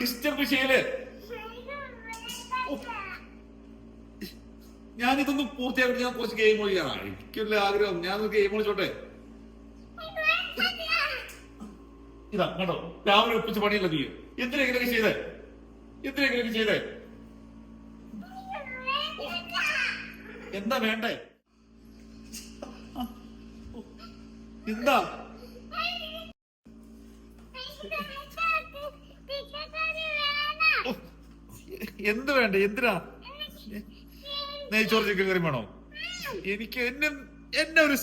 Disturb ചെയ്യൽ ഞാനിതൊന്നും പൂർത്തിയാക്കി ഞാൻ കുറച്ച് ഗെയിം കളിക്കാൻ എനിക്കുള്ള ആഗ്രഹം. ഞാൻ ഗെയിം കളിച്ചോട്ടെ. ഇതാ കണ്ടോ? രാവിലെ ഒപ്പിച്ച് പണിയല്ല നീ? എന്തിനാ ചെയ്തേ? എന്തിനാ ചെയ്തേ? എന്താ വേണ്ടേ? എന്താ? എന്ത് വേണ്ട? എന്തിനാ? നെയ്ച്ചോറ് ചിക്കൻ കറി വേണോ? എനിക്ക് എന്നെ എന്നെ ഒരു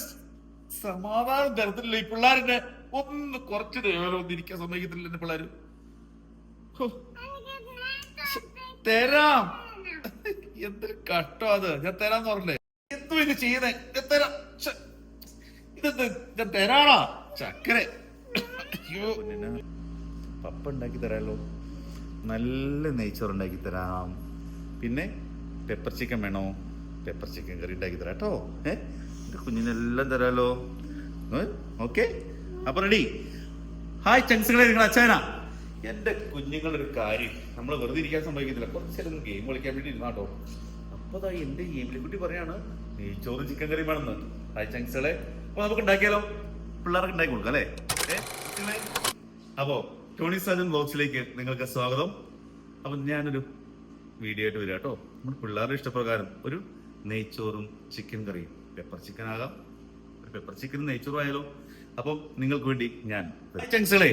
സമാധാനം തരത്തില്ല. ഈ പിള്ളേരുടെ ഒന്ന് കുറച്ച് നേരം ഒന്ന് ഇരിക്കാൻ സമ്മതിക്കത്തില്ല എന്റെ പിള്ളേര്. തരാം. എന്തൊരു കഷ്ടം അത്. ഞാൻ തരാന്ന് പറഞ്ഞേ എന്തു ഇത് ചെയ്യുന്നേ? ഞാൻ തരാം. ഇതെന്ത്? ഞാൻ തരാണോ ചക്കര. പപ്പ ഉണ്ടാക്കി തരാലോ. നല്ല നെയ്ച്ചോറ് ഉണ്ടാക്കി തരാം. പിന്നെ പെപ്പർ ചിക്കൻ വേണോ? പെപ്പർ ചിക്കൻ കറി ഉണ്ടാക്കി തരാം കേട്ടോ. ഏ? എന്റെ കുഞ്ഞിനെല്ലാം തരാലോ. ഓക്കെ? അപ്പൊ റെഡി ഹായ് ചങ്സുകളെ നിങ്ങൾ അച്ഛനാ. എന്റെ കുഞ്ഞുങ്ങളുടെ ഒരു കാര്യം. നമ്മൾ വെറുതെ ഇരിക്കാൻ സംഭവിക്കത്തില്ല കുറച്ച് നേരം ഗെയിം കളിക്കാൻ വേണ്ടി ഇരുന്നാട്ടോ അപ്പൊ ദാ എന്റെ ഗെയിമിലെ കുട്ടി പറയാണ് നെയ്ച്ചോറും ചിക്കൻ കറി വേണമെന്ന്. ഹായ് ചങ്സുകളെ അപ്പൊ നമുക്ക് ഉണ്ടാക്കിയാലോ പിള്ളേർക്ക് ഉണ്ടാക്കി കൊടുക്കാം അല്ലേ? ഏ, കുട്ടികളെ? ടോണി സാജൻ ബോക്സിലേക്ക് നിങ്ങൾക്ക് സ്വാഗതം. അപ്പൊ ഞാനൊരു വീഡിയോ ആയിട്ട് വരിക കേട്ടോ. നമ്മുടെ പിള്ളേരുടെ ഇഷ്ടപ്രകാരം ഒരു നെയ്ച്ചോറും ചിക്കൻ കറിയും. പെപ്പർ ചിക്കൻ ആകാം. ഒരു പെപ്പർ ചിക്കനും നെയ്ച്ചോറും ആയാലോ. അപ്പം നിങ്ങൾക്ക് വേണ്ടി ഞാൻ ചങ്സുകളെ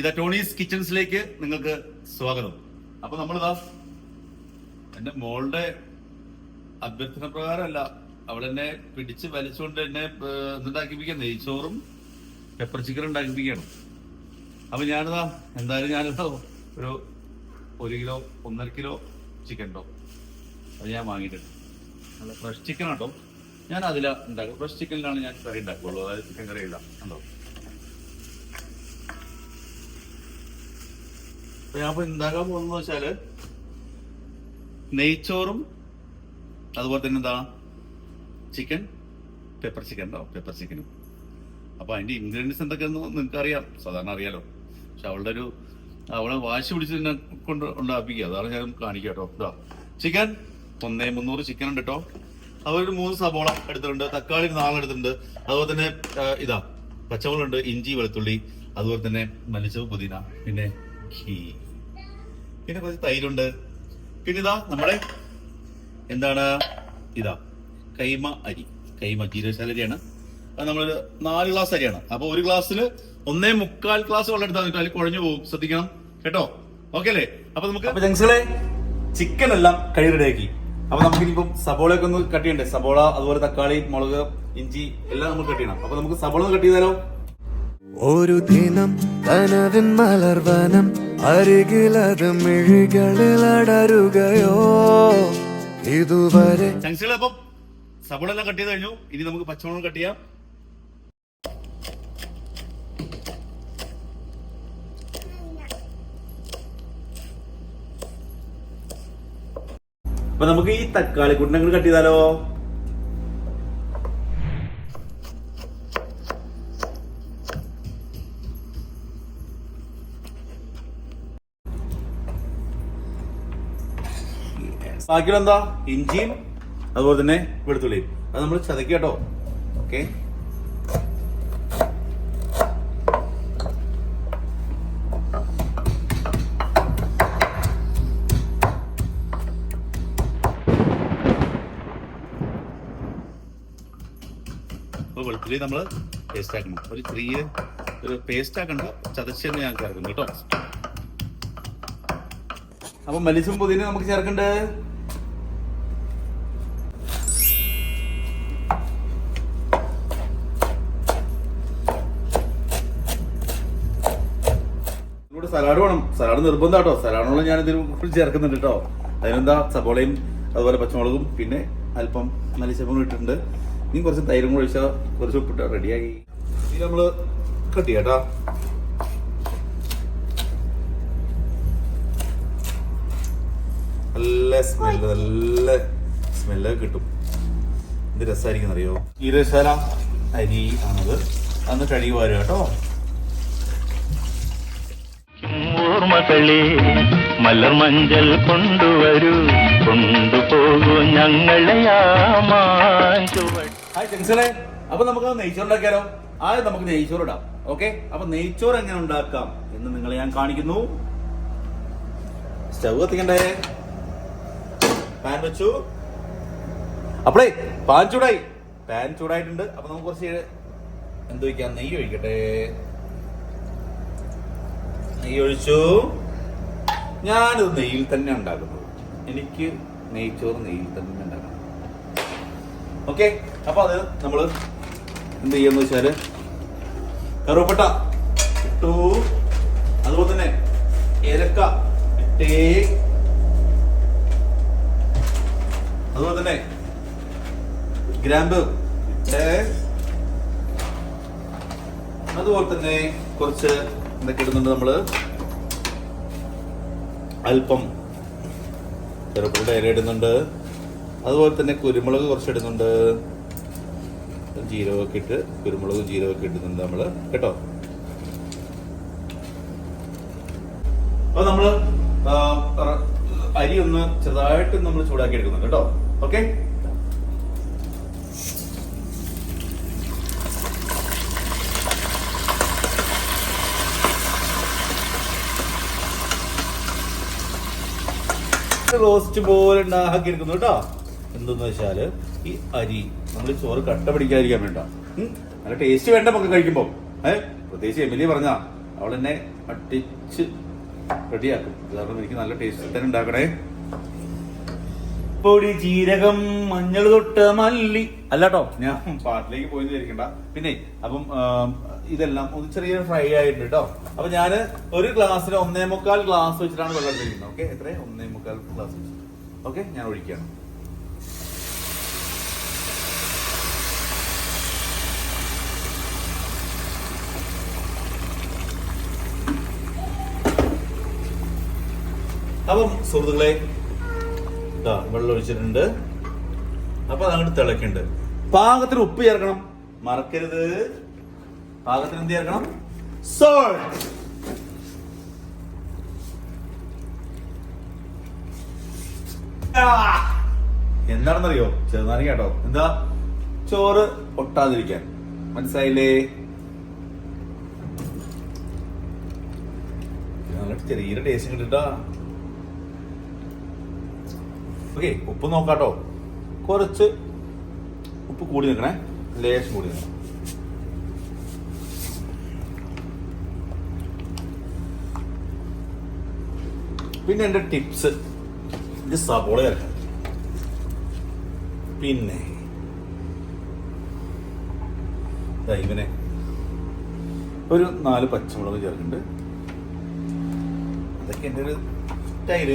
ഇതാ ടോണീസ് കിച്ചൺസിലേക്ക് നിങ്ങൾക്ക് സ്വാഗതം. അപ്പൊ നമ്മളിതാ എന്റെ മോളുടെ അഭ്യർത്ഥന പ്രകാരമല്ല അവളെന്നെ പിടിച്ച് വലിച്ചുകൊണ്ട് എന്നെ എന്താക്കിപ്പിക്കാം നെയ്ച്ചോറും പെപ്പർ ചിക്കൻ ഉണ്ടാക്കിപ്പിക്കണം അപ്പൊ ഞാനിതാ എന്തായാലും ഞാനിതാ ഒരു ഒരു കിലോ ഒന്നര കിലോ ചിക്കൻ ഉണ്ടോ? അത് ഞാൻ വാങ്ങിയിട്ടുണ്ട്. നല്ല ഫ്രഷ് ചിക്കൻ ആട്ടോ ഞാൻ അതിലാ ഉണ്ടാക്കും. ഫ്രഷ് ചിക്കനിലാണ് ഞാൻ കറി ഉണ്ടാക്കുള്ളൂ. അതായത് ചിക്കൻ കറി ഇല്ല ഉണ്ടോ ഞാൻ ഇപ്പൊ ഉണ്ടാക്കാൻ പോകുന്നത് വെച്ചാൽ നെയ്ച്ചോറും അതുപോലെ തന്നെ എന്താ? ചിക്കൻ പെപ്പർ ചിക്കൻ ഉണ്ടോ? പെപ്പർ ചിക്കനും അപ്പൊ അതിന്റെ ഇൻഗ്രീഡിയൻസ് എന്തൊക്കെയാണെന്ന് നിങ്ങൾക്ക് അറിയാം സാധാരണ അറിയാലോ. പക്ഷെ അവളുടെ ഒരു അവളെ വാശി പിടിച്ച് എന്നെ കൊണ്ട് ഉണ്ടാപ്പിക്കുക അതാണ് ഞാൻ കാണിക്കട്ടോ. കേട്ടോ ഇതാ ചിക്കൻ. ഒന്നേ മുന്നൂറ് ചിക്കൻ ഉണ്ട് കേട്ടോ അവരൊരു മൂന്ന് സബോള എടുത്തിട്ടുണ്ട്. തക്കാളി നാളെ എടുത്തിട്ടുണ്ട്. അതുപോലെ തന്നെ ഇതാ പച്ചമുളകുണ്ട് ഇഞ്ചി വെളുത്തുള്ളി. അതുപോലെ തന്നെ മലിച്ചവ് പുതിന പിന്നെ ഘീ പിന്നെ കുറച്ച് തൈരുണ്ട്. പിന്നെ ഇതാ നമ്മുടെ എന്താണ്? ഇതാ കൈമ അരി. കൈമ ജീരകശാല അരിയാണ്. അത് നമ്മൾ നാല് ഗ്ലാസ് അരിയാണ്. അപ്പോൾ ഒരു ഗ്ലാസ്സിൽ ഒന്നേ മുക്കാൽ ക്ലാസ് വെള്ളം എടുത്താൽ മതി. അതിൽ കുഴഞ്ഞു പോകും. ശ്രദ്ധിക്കണം. കേട്ടോ? ഓക്കെ അല്ലേ? അപ്പൊ നമുക്ക് ചിക്കൻ എല്ലാം കഴി റെഡിയാക്കി. അപ്പൊ നമുക്ക് ഇനിയിപ്പം ഒക്കെ ഒന്ന് കട്ട് ചെയ്യണ്ടേ? സബോള അതുപോലെ തക്കാളി മുളക് ഇഞ്ചി എല്ലാം നമ്മൾ കട്ട് ചെയ്യണം. അപ്പൊ നമുക്ക് സബോള ഒന്ന് കട്ട് ചെയ്താലോ? ഒരു ദിനം കനവിൻ മലർവനം അരികിലത് മിഴികളിൽ അടരുകയോ? ഇതുവരെ സബോള എല്ലാം കട്ട് ചെയ്ത് കഴിഞ്ഞു. ഇനി നമുക്ക് പച്ചമുളക് കട്ട് ചെയ്യാം. അപ്പൊ നമുക്ക് ഈ തക്കാളി കുട്ടനങ്ങൾ കട്ട് ചെയ്താലോ? ബാക്കിയുള്ള എന്താ ഇഞ്ചിയും അതുപോലെ തന്നെ വെളുത്തുള്ളിയും. അത് നമ്മൾ ചതക്കുക കേട്ടോ. ഓക്കെ? അപ്പോൾ വെളുത്തുള്ളി നമ്മൾ പേസ്റ്റ് ആക്കണം. ഒരു ചെറിയ ഒരു പേസ്റ്റ് ആക്കണ്ട ചതച്ച് തന്നെ ഞാൻ ചേർക്കുന്നു കേട്ടോ. അപ്പൊ മലിസും പുതിന നമുക്ക് ചേർക്കണ്ടേ? സലാഡ് വേണം. സലാഡ് നിർബന്ധം കേട്ടോ സലാഡോളം ഞാൻ ഇതിൽ ചേർക്കുന്നുണ്ട് കേട്ടോ. അതിനെന്താ? സബോളയും അതുപോലെ പച്ചമുളകും പിന്നെ അല്പം മലിച്ചപ്പും ഇട്ടിട്ടുണ്ട്. ഇനി കുറച്ച് തൈരും കൂടെ ഒഴിച്ചാൽ കുറച്ച് ഉപ്പിട്ട് റെഡിയാക്കി. ഇനി നമ്മൾ കട്ട് ചെയ്യാം നല്ല സ്മെല്ല് നല്ല സ്മെല്ല് കിട്ടും. എന്ത് രസമായിരിക്കും അറിയോ? ഈരശാല അരി ആണത്. അന്ന് കഴുകി വരും കേട്ടോ. ഓർമ്മ മകളെ മലർ മഞ്ചൽ കൊണ്ടുവരൂ. കൊണ്ടുപോകൂ ഞങ്ങളെ ആ ഹായ് ജംഗ്ഷനെ അപ്പൊ നമുക്ക് നെയ്ച്ചോറ് ഉണ്ടാക്കിയാലോ ആദ്യം നമുക്ക് നെയ്ച്ചോറ് ഇടാം ഓക്കെ അപ്പൊ നെയ്ച്ചോറ് എങ്ങനെ ഉണ്ടാക്കാം എന്ന് നിങ്ങളെ ഞാൻ കാണിക്കുന്നു. സ്റ്റവ് കത്തിക്കണ്ടേ? പാൻ വെച്ചു. അപ്പളേ പാൻ ചൂടായി. പാൻ ചൂടായിട്ടുണ്ട്. അപ്പൊ നമുക്ക് കുറച്ച് എന്ത് വയ്ക്കാം നെയ്യ് ഒഴിക്കട്ടെ. നെയ്യ് ഒഴിച്ചു. ഞാനിത് നെയ്യിൽ തന്നെ ഉണ്ടാക്കുന്നത്. എനിക്ക് നെയ്ച്ചോറ് നെയ്യിൽ തന്നെ ഉണ്ടാക്കണം ഓക്കെ അപ്പൊ അത് നമ്മൾ എന്ത് ചെയ്യാന്ന് വെച്ചാൽ കറുവപ്പട്ട ഇട്ടു. അതുപോലെ തന്നെ ഏലക്ക ഇട്ടേ. അതുപോലെ തന്നെ ഗ്രാമ്പ് ഇട്ടേ. അതുപോലെ തന്നെ കുറച്ച് എന്തൊക്കെ ഇടുന്നുണ്ട് നമ്മൾ? അല്പം ചെറുപ്പുള്ള ഇല ഇടുന്നുണ്ട്. അതുപോലെ തന്നെ കുരുമുളക് കുറച്ച് ഇടുന്നുണ്ട് ജീരകമൊക്കെ ഇട്ട് കുരുമുളകും ജീരകമൊക്കെ ഇടുന്നുണ്ട് നമ്മൾ. കേട്ടോ? അപ്പൊ നമ്മൾ അരി ഒന്ന് ചെറുതായിട്ട് നമ്മൾ ചൂടാക്കി എടുക്കുന്നുണ്ട് കേട്ടോ. ഓക്കെ? റോസ്റ്റ് പോലെ ഉണ്ടാക്കി എടുക്കുന്നു കേട്ടോ. എന്തെന്ന് വെച്ചാൽ ഈ അരി നമ്മൾ ചോറ് കട്ട പിടിക്കാതിരിക്കാൻ വേണ്ട. നല്ല ടേസ്റ്റ് വേണ്ട നമുക്ക് കഴിക്കുമ്പോ. ഏഹ് പ്രത്യേകിച്ച് എമിലി പറഞ്ഞ അവൾ എന്നെ അട്ടിച്ച് റെഡിയാക്കും. കാരണം എനിക്ക് നല്ല ടേസ്റ്റ് തന്നെ ഉണ്ടാക്കണേ. പൊടി ജീരകം മഞ്ഞൾ തൊട്ട് മല്ലി. അല്ലാട്ടോ ഞാൻ പാട്ടിലേക്ക് പോയി വിചാരിക്കണ്ട. പിന്നെ അപ്പം ഇതെല്ലാം ഒന്ന് ചെറിയ ഫ്രൈ ആയിട്ടുണ്ട് കേട്ടോ അപ്പൊ ഞാൻ ഒരു ഗ്ലാസ്സിന് ഒന്നേ മുക്കാൽ ഗ്ലാസ് വെച്ചിട്ടാണ് വെള്ളം കഴിക്കുന്നത് ഓക്കെ? എത്ര ഒന്നേ മുക്കാൽ ഗ്ലാസ് ഓക്കെ? ഞാൻ ഒഴിക്കുകയാണ്. അപ്പം സുഹൃത്തുക്കളെ ഇതാ വെള്ളം ഒഴിച്ചിട്ടുണ്ട്. അപ്പൊ അതങ്ങോട്ട് തിളക്കുന്നുണ്ട് പാകത്തിന് ഉപ്പ് ചേർക്കണം. മറക്കരുത്. പാകത്തിന് എന്ത് ചേർക്കണം? സോൾട്ട് എന്താണെന്നറിയോ? ചെറുനാരങ്ങ കേട്ടോ. എന്താ? ചോറ് ഒട്ടാതിരിക്കാൻ മനസ്സിലായില്ലേ? നല്ല ചെറിയ ടേസ്റ്റ് കിട്ടിട്ടാ ഓക്കെ ഉപ്പ് നോക്കാട്ടോ. കുറച്ച് ഉപ്പ് കൂടി നിൽക്കണേ. ലേശം കൂടി നിൽക്കണം. പിന്നെ എന്റെ ടിപ്സ്. ഇത് സബോള പിന്നെ ഇവനെ ഒരു നാല് പച്ചമുളക് ചേർക്കുന്നുണ്ട്. അതൊക്കെ എന്റെ ഒരു സ്റ്റൈൽ.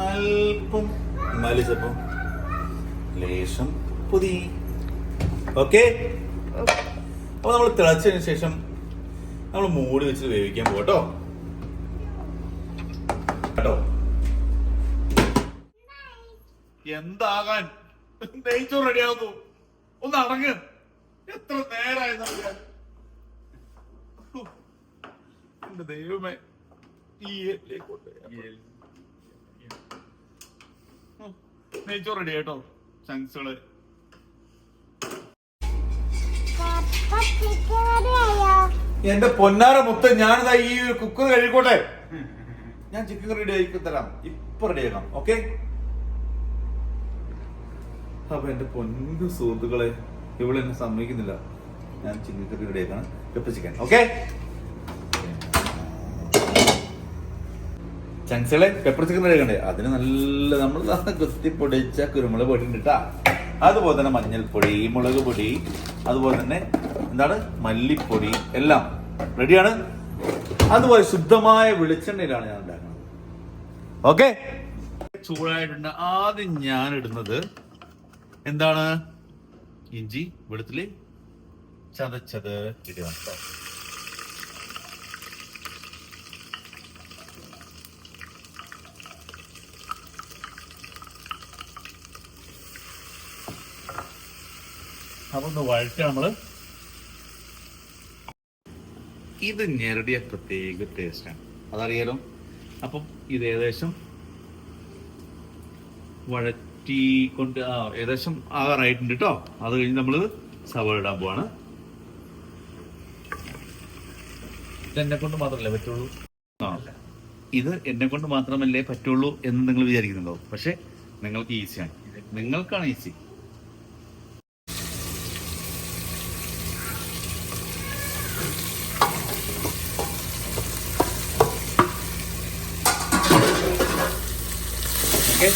അല്പം മലിച്ചപ്പം ലേശം പുതി ഓക്കെ? അപ്പൊ നമ്മൾ തിളച്ചതിന് ശേഷം നമ്മൾ മൂടി വെച്ച് വേവിക്കാൻ പോകട്ടോ കേട്ടോ? എന്താകാൻ? നെയ്ച്ചോറ് റെഡിയാകുന്നു ഒന്ന് അടങ്ങ്. എത്ര നേരായി എന്റെ ദൈവമേ ഈ ഏലിലേക്ക് നെയ്ച്ചോറ് റെഡി കേട്ടോ. ചങ്സുകൾ എന്റെ പൊന്നാര മുത്ത ഞാനിതാ ഈ കുക്കർ കഴിക്കോട്ടെ. ഞാൻ ചിക്കൻ റെഡി ആക്കി തരാം. ഇപ്പൊ റെഡി ആക്കാം ഓക്കെ അപ്പൊ എന്റെ പൊന്നു സുഹൃത്തുക്കളെ ഇവിടെ എന്നെ സമ്മതിക്കുന്നില്ല. ഞാൻ ചിക്കൻ കറി റെഡി ആക്കാണ്. പെപ്പർ ചിക്കൻ ഓക്കെ ചങ്സുകളെ പെപ്പർ ചിക്കൻ റെഡി ആക്കണ്ടേ അതിന് നല്ല നമ്മൾ കുത്തി പൊടിച്ച കുരുമുളക് പൊടി ഇട്ടാ അതുപോലെ തന്നെ മഞ്ഞൾപ്പൊടി മുളക് പൊടി അതുപോലെ തന്നെ എന്താണ്? മല്ലിപ്പൊടി എല്ലാം റെഡിയാണ് അതുപോലെ ശുദ്ധമായ വെളിച്ചെണ്ണയിലാണ് ഞാൻ ഉണ്ടാക്കുന്നത്. ഓക്കെ ചൂടായിട്ടുണ്ട്. ആദ്യം ഞാൻ ഇടുന്നത് എന്താണ്? ഇഞ്ചി വെളുത്തുള്ളി ചതച്ചത്. ഇടുക ഒന്ന് വഴറ്റ നമ്മൾ. ഇത് ഞെരടിയ പ്രത്യേക ടേസ്റ്റാണ് അതറിയാലോ? അപ്പം ഇത് ഏകദേശം വഴറ്റി കൊണ്ട് ആ ഏകദേശം ആകാറായിട്ടുണ്ട് കേട്ടോ അത് കഴിഞ്ഞ് നമ്മൾ സവാള ഇടാൻ പോവാണ്. ഇതെന്നെ കൊണ്ട് മാത്രമല്ലേ പറ്റുള്ളൂ? ഇത് എന്നെ കൊണ്ട് മാത്രമല്ലേ പറ്റുള്ളൂ എന്ന് നിങ്ങൾ വിചാരിക്കുന്നുണ്ടോ? പക്ഷെ നിങ്ങൾക്ക് ഈസിയാണ് നിങ്ങൾക്കാണ് ഈസി ഓക്കെ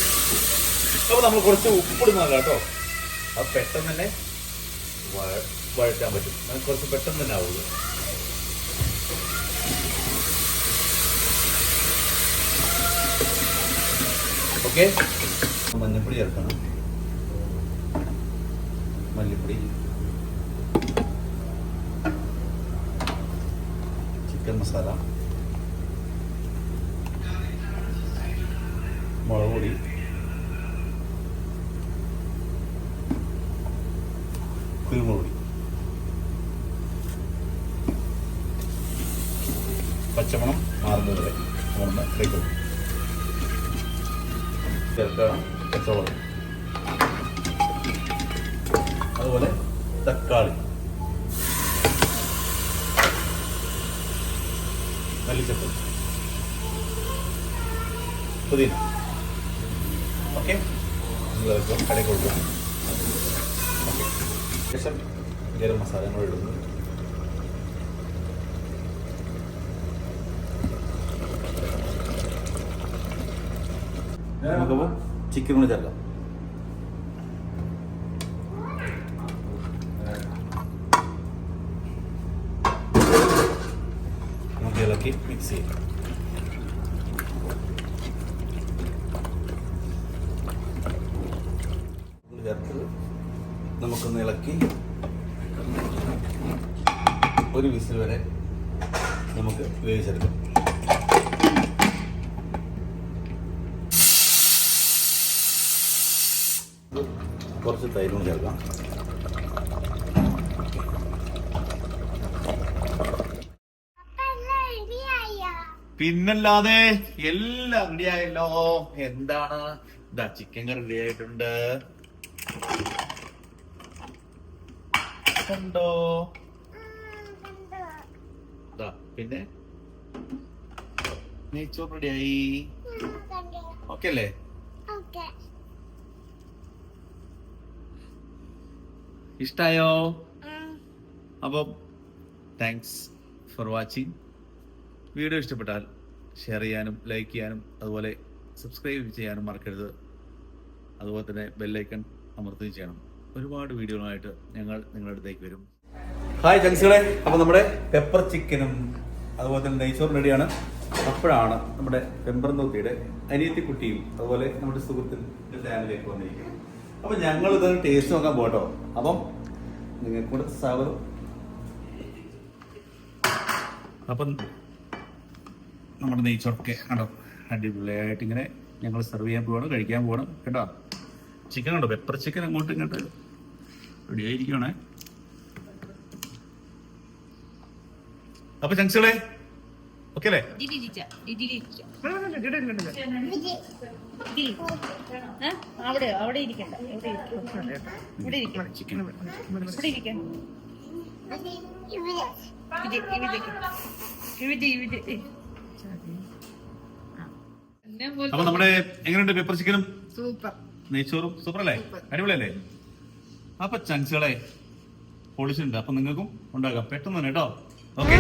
അപ്പോൾ നമ്മൾ കുറച്ച് ഉപ്പിടുന്നതല്ല കേട്ടോ. അത് പെട്ടെന്ന് തന്നെ വഴ- വഴറ്റാൻ പറ്റും. അത് കുറച്ച് പെട്ടെന്ന് തന്നെ ആവുള്ളൂ. ഓക്കെ? മഞ്ഞപ്പൊടി ചേർക്കണം. മല്ലിപ്പൊടി. ചിക്കൻ മസാല. മുളക് പൊടി കുരുമുളക് പൊടി പച്ചമണം മാറുന്നത് വരെ കഴിക്കുന്നു ചേർക്കണം പച്ചമുളക് അതുപോലെ തക്കാളി. മല്ലിച്ചപ്പ്. പുതിന. ഓക്കെ. കടയിൽ കൊടുക്കും ശേഷം ഗരം മസാല നമ്മൾ ഇടുന്നു. നമുക്കപ്പോൾ ചിക്കൻ കൂടി ചേർക്കാം. നമുക്ക് ഇളക്കി മിക്സ് ചെയ്യാം. ചേർത്ത് നമുക്കൊന്ന് ഇളക്കി ഒരു വിസിൽ വരെ നമുക്ക് വേവിച്ചെടുക്കാം. കുറച്ച് തൈരും ചേർക്കാം. പിന്നല്ലാതെ എല്ലാം റെഡി ആയല്ലോ. എന്താണ്? ഇതാ ചിക്കൻ കറി റെഡി ആയിട്ടുണ്ട്. കണ്ടോ? പിന്നെ? നെയ്ച്ചോറ് റെഡിയായി ഓക്കെ അല്ലേ? ഇഷ്ടായോ? അപ്പം താങ്ക്സ് ഫോർ വാച്ചിങ് വീഡിയോ ഇഷ്ടപ്പെട്ടാൽ ഷെയർ ചെയ്യാനും ലൈക്ക് ചെയ്യാനും അതുപോലെ സബ്സ്ക്രൈബ് ചെയ്യാനും മറക്കരുത്. അതുപോലെ തന്നെ ബെല്ലൈക്കൺ അമർത്തുകയും ചെയ്യണം. ഒരുപാട് വീഡിയോകളായിട്ട് ഞങ്ങൾ നിങ്ങളുടെ അടുത്തേക്ക് വരും. ഹായ് ചങ്സുകളെ അപ്പോൾ നമ്മുടെ പെപ്പർ ചിക്കനും അതുപോലെ തന്നെ നെയ്ച്ചോറും റെഡിയാണ് അപ്പോഴാണ് നമ്മുടെ പെമ്പർനൂത്തിയുടെ അനിയത്തി കുട്ടിയും അതുപോലെ നമ്മുടെ സുഹൃത്തും ഫാമിലിയൊക്കെ വന്നിരിക്കുന്നത്. അപ്പം ഞങ്ങൾ ഇത് ടേസ്റ്റ് നോക്കാൻ പോട്ടോ അപ്പം നിങ്ങൾക്ക് കൂടെ സ്വാഗതം അപ്പം നമ്മുടെ നെയ്ച്ചോറൊക്കെ കണ്ടോ? അടിപൊളിയായിട്ട് ഇങ്ങനെ ഞങ്ങൾ സെർവ് ചെയ്യാൻ പോവാണ് കഴിക്കാൻ പോകണം കേട്ടോ? ചിക്കൻ കണ്ടോ? പെപ്പർ ചിക്കൻ അങ്ങോട്ട് ഇങ്ങോട്ട് റെഡി ആയിരിക്കണേ അപ്പൊ ചങ്സുകളെ ഓക്കെ അല്ലേ? അവിടെ അവിടെ ഇരിക്കണ്ട ഇവിടെ. ഇവിടെ ഇരിക്കണം അപ്പൊ നമ്മുടെ എങ്ങനെയുണ്ട് പെപ്പർ ചിക്കനും സൂപ്പർ. നെയ്ച്ചോറും സൂപ്പർ. അല്ലേ അടിപൊളിയല്ലേ? അപ്പൊ ചങ്സുകളെ പൊളിച്ചിട്ടുണ്ട്. അപ്പൊ നിങ്ങൾക്കും ഉണ്ടാകാം. പെട്ടെന്ന് തന്നെ കേട്ടോ. ഓക്കെ.